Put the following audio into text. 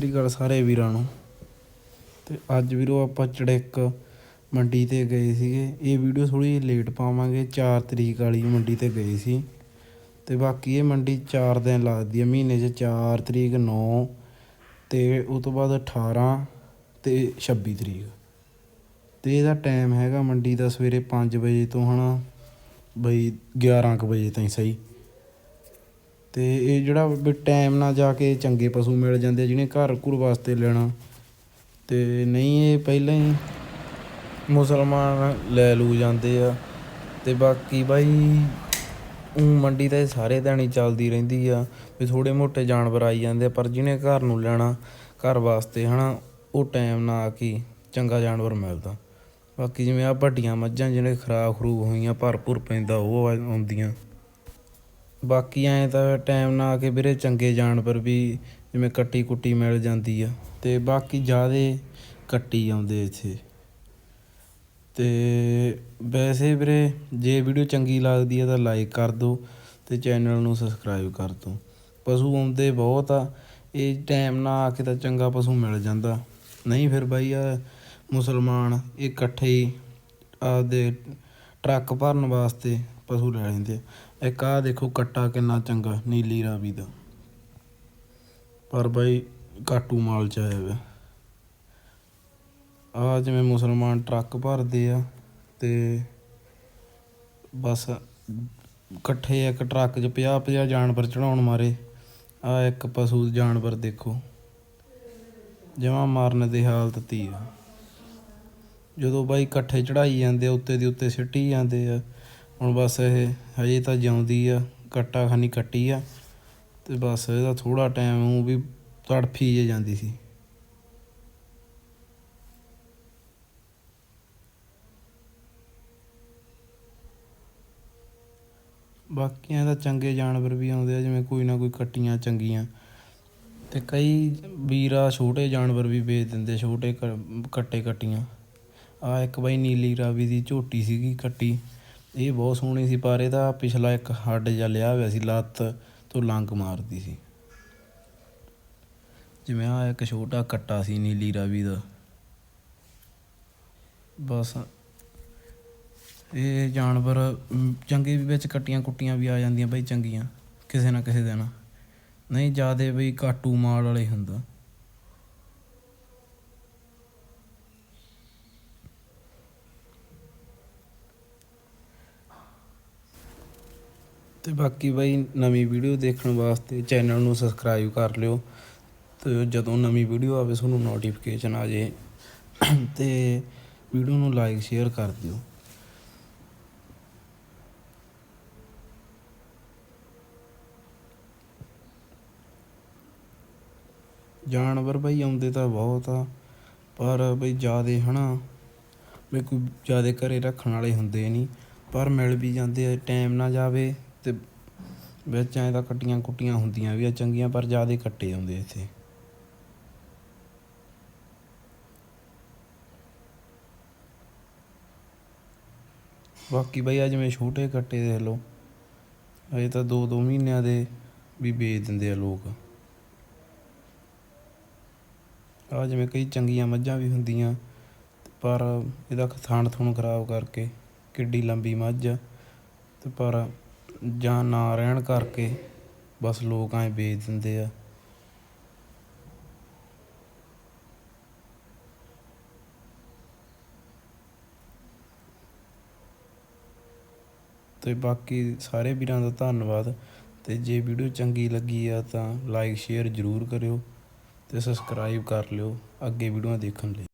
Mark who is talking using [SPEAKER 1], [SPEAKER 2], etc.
[SPEAKER 1] ਸ੍ਰੀ ਅਕਾਲ ਸਾਰੇ ਵੀਰਾਂ ਨੂੰ। ਤੇ ਅੱਜ ਵੀਰੋ ਆਪਾਂ ਚੜਿੱਕ ਮੰਡੀ ਤੇ ਗਏ ਸੀਗੇ। ਇਹ ਵੀਡੀਓ ਥੋੜੀ ਲੇਟ ਪਾਵਾਂਗੇ 4 ਤਰੀਕ ਵਾਲੀ ਮੰਡੀ ਤੇ ਗਏ ਸੀ। ਤੇ ਬਾਕੀ ਇਹ ਮੰਡੀ 4 ਦਿਨ ਲੱਗਦੀ ਹੈ ਮਹੀਨੇ 'ਚ 4 ਤਰੀਕ 9 ਤੇ ਉਸ ਤੋਂ ਬਾਅਦ 18 ਤੇ 26 ਤਰੀਕ। ਤੇ ਇਹਦਾ ਟਾਈਮ ਹੈਗਾ ਮੰਡੀ ਦਾ ਸਵੇਰੇ 5 ਵਜੇ ਤੋਂ ਹਨਾ, ਬਈ 11 ਕੁ ਵਜੇ ਤਾਈਂ ਸਹੀ। ਅਤੇ ਇਹ ਜਿਹੜਾ ਵੀ ਟਾਈਮ ਨਾਲ ਜਾ ਕੇ ਚੰਗੇ ਪਸ਼ੂ ਮਿਲ ਜਾਂਦੇ ਜਿਹਨੇ ਘਰ ਘੁਰ ਵਾਸਤੇ ਲੈਣਾ ਅਤੇ ਨਹੀਂ ਇਹ ਪਹਿਲਾਂ ਹੀ ਮੁਸਲਮਾਨ ਲੈ ਲੂ ਜਾਂਦੇ ਆ। ਅਤੇ ਬਾਕੀ ਬਾਈ, ਊਂ ਮੰਡੀ ਤਾਂ ਇਹ ਸਾਰੇ ਦਿਨ ਹੀ ਚੱਲਦੀ ਰਹਿੰਦੀ ਆ, ਵੀ ਥੋੜ੍ਹੇ ਮੋਟੇ ਜਾਨਵਰ ਆਈ ਜਾਂਦੇ ਆ, ਪਰ ਜਿਹਨੇ ਘਰ ਨੂੰ ਲੈਣਾ, ਘਰ ਵਾਸਤੇ ਹਨਾ, ਉਹ ਟਾਈਮ ਨਾਲ ਆ ਕੇ ਚੰਗਾ ਜਾਨਵਰ ਮਿਲਦਾ। ਬਾਕੀ ਜਿਵੇਂ ਆ ਵੱਡੀਆਂ ਮੱਝਾਂ ਜਿਹੜੇ ਖਰਾਬ ਖਰੂਬ ਹੋਈਆਂ, ਭਰਪੂਰ ਪੈਂਦਾ, ਉਹ ਆਉਂਦੀਆਂ। ਬਾਕੀ ਐਂ ਤਾਂ ਟਾਈਮ ਨਾਲ ਆ ਕੇ ਵੀਰੇ ਚੰਗੇ ਜਾਨਵਰ ਵੀ ਜਿਵੇਂ ਕੱਟੀ ਕੁੱਟੀ ਮਿਲ ਜਾਂਦੀ ਆ ਅਤੇ ਬਾਕੀ ਜ਼ਿਆਦਾ ਕੱਟੀ ਆਉਂਦੇ ਇੱਥੇ। ਅਤੇ ਵੈਸੇ ਵੀਰੇ ਜੇ ਵੀਡੀਓ ਚੰਗੀ ਲੱਗਦੀ ਆ ਤਾਂ ਲਾਈਕ ਕਰ ਦਿਓ ਅਤੇ ਚੈਨਲ ਨੂੰ ਸਬਸਕ੍ਰਾਈਬ ਕਰ ਦਿਓ। ਪਸ਼ੂ ਆਉਂਦੇ ਬਹੁਤ ਆ, ਇਹ ਟਾਈਮ ਨਾਲ ਆ ਕੇ ਤਾਂ ਚੰਗਾ ਪਸ਼ੂ ਮਿਲ ਜਾਂਦਾ। ਨਹੀਂ ਫਿਰ ਬਾਈ ਆ ਮੁਸਲਮਾਨ ਇਹ ਇਕੱਠੇ ਹੀ ਆਪਦੇ ਟਰੱਕ ਭਰਨ ਵਾਸਤੇ ਪਸ਼ੂ ਲੈ ਲੈਂਦੇ ਆ। ਇੱਕ ਆਹ ਦੇਖੋ ਕੱਟਾ ਕਿੰਨਾ ਚੰਗਾ, ਨੀਲੀ ਰਾਵੀ ਦਾ। ਪਰ ਬਾਈ ਕਾਟੂ ਮਾਲ ਚ ਆਇਆ ਵਾ। ਆ ਜਿਵੇਂ ਮੁਸਲਮਾਨ ਟਰੱਕ ਭਰਦੇ ਆ ਤੇ ਬਸ ਇਕੱਠੇ ਇੱਕ ਟਰੱਕ 'ਚ 50 50 ਜਾਨਵਰ ਚੜਾਉਣ ਮਾਰੇ। ਆ ਇੱਕ ਪਸ਼ੂ ਜਾਨਵਰ ਦੇਖੋ। ਜਮਾ ਮਾਰਨ ਦੀ ਹਾਲਤ ਤੀ ਆ। ਜਦੋਂ ਬਾਈ ਇਕੱਠੇ ਚੜਾਈ ਜਾਂਦੇ ਆ, ਉੱਤੇ ਦੀ ਉੱਤੇ ਸਿੱਟੀ ਜਾਂਦੇ ਆ, ਹੁਣ ਬਸ ਇਹ ਹਜੇ ਤਾਂ ਜਿਉਂਦੀ ਆ, ਕੱਟਾ ਖਾਨੀ ਕੱਟੀ ਆ, ਤੇ ਬਸ ਇਹਦਾ ਥੋੜਾ ਟਾਈਮ ਉਹ ਵੀ ਤੜਫੀ ਜੇ ਜਾਂਦੀ ਸੀ। ਬਾਕੀਆਂ ਦਾ ਚੰਗੇ ਜਾਨਵਰ ਵੀ ਆਉਂਦੇ ਆ, ਜਿਵੇਂ ਕੋਈ ਨਾ ਕੋਈ ਕੱਟੀਆਂ ਚੰਗੀਆਂ, ਤੇ ਕਈ ਵੀਰਾ ਛੋਟੇ ਜਾਨਵਰ ਵੀ ਵੇਚ ਦਿੰਦੇ, ਛੋਟੇ ਕ- ਕੱਟੇ ਕੱਟੀਆਂ। ਆਹ ਇੱਕ ਬਾਈ ਨੀਲੀ ਰਾਵੀ ਦੀ ਝੋਟੀ ਸੀਗੀ ਕੱਟੀ ਇਹ ਬਹੁਤ ਸੋਹਣੀ ਸੀ, ਪਰ ਇਹਦਾ ਪਿਛਲਾ ਇੱਕ ਹੱਡ ਜਿਹਾ ਲਿਆ ਹੋਇਆ ਸੀ, ਲੱਤ ਤੋਂ ਲੰਗ ਮਾਰਦੀ ਸੀ। ਜਿਵੇਂ ਆ ਇੱਕ ਛੋਟਾ ਕੱਟਾ ਸੀ ਨੀਲੀ ਰਾਵੀ ਦਾ। ਬਸ ਇਹ ਜਾਨਵਰ ਚੰਗੇ ਵੀ ਵਿੱਚ ਕੱਟੀਆਂ ਕੁੱਟੀਆਂ ਵੀ ਆ ਜਾਂਦੀਆਂ ਬਈ ਚੰਗੀਆਂ, ਕਿਸੇ ਨਾ ਕਿਸੇ ਦਿਨ। ਨਹੀਂ, ਜਿਆਦੇ ਬਈ ਕਾਟੂ ਮਾਲ ਵਾਲੇ ਹੁੰਦਾ। ਅਤੇ ਬਾਕੀ ਬਾਈ ਨਵੀਂ ਵੀਡੀਓ ਦੇਖਣ ਵਾਸਤੇ ਚੈਨਲ ਨੂੰ ਸਬਸਕ੍ਰਾਈਬ ਕਰ ਲਿਓ ਤੇ ਜਦੋਂ ਨਵੀਂ ਵੀਡੀਓ ਆਵੇ ਤੁਹਾਨੂੰ ਨੋਟੀਫਿਕੇਸ਼ਨ ਆ ਜੇ। ਤੇ ਵੀਡੀਓ ਨੂੰ ਲਾਈਕ ਸ਼ੇਅਰ ਕਰ ਦਿਓ। ਜਾਨਵਰ ਬਈ ਆਉਂਦੇ ਤਾਂ ਬਹੁਤ ਆ, ਪਰ ਬਈ ਜਿਆਦੇ ਹਨਾ, ਵੀ ਕੋਈ ਜਿਆਦੇ ਘਰੇ ਰੱਖਣ ਵਾਲੇ ਹੁੰਦੇ ਨਹੀਂ, ਪਰ ਮਿਲ ਵੀ ਜਾਂਦੇ ਆ ਟਾਈਮ ਨਾ ਜਾਵੇ। ਤੇ ਵਿੱਚ ਐਂ ਤਾਂ ਕੱਟੀਆਂ ਕੁੱਟੀਆਂ ਹੁੰਦੀਆਂ ਵੀ ਆ ਚੰਗੀਆਂ, ਪਰ ਜ਼ਿਆਦਾ ਕੱਟੇ ਆਉਂਦੇ ਇੱਥੇ। ਬਾਕੀ ਬਈ ਅੱਜ ਮੈਂ ਛੋਟੇ ਕੱਟੇ ਦੇਖ ਲਓ ਅਜੇ ਤਾਂ 2-2 ਮਹੀਨਿਆਂ ਦੇ ਵੀ ਵੇਚ ਦਿੰਦੇ ਆ ਲੋਕ। ਆ ਜਿਵੇਂ ਕਈ ਚੰਗੀਆਂ ਮੱਝਾਂ ਵੀ ਹੁੰਦੀਆਂ, ਪਰ ਇਹਦਾ ਥਾਣ ਥੁਣ ਖਰਾਬ ਕਰਕੇ ਕਿੱਡੀ ਲੰਬੀ ਮੱਝ ਆ, ਤੇ ਪਰ ਜਾਂ ਨਾ ਰਹਿਣ ਕਰਕੇ ਬਸ ਲੋਕ ਐਂ ਵੇਚ ਦਿੰਦੇ ਆ। ਅਤੇ ਬਾਕੀ ਸਾਰੇ ਵੀਰਾਂ ਦਾ ਧੰਨਵਾਦ। ਅਤੇ ਜੇ ਵੀਡੀਓ ਚੰਗੀ ਲੱਗੀ ਆ ਤਾਂ ਲਾਈਕ ਸ਼ੇਅਰ ਜ਼ਰੂਰ ਕਰਿਓ ਅਤੇ ਸਬਸਕ੍ਰਾਈਬ ਕਰ ਲਿਓ ਅੱਗੇ ਵੀਡੀਓ ਦੇਖਣ ਲਈ।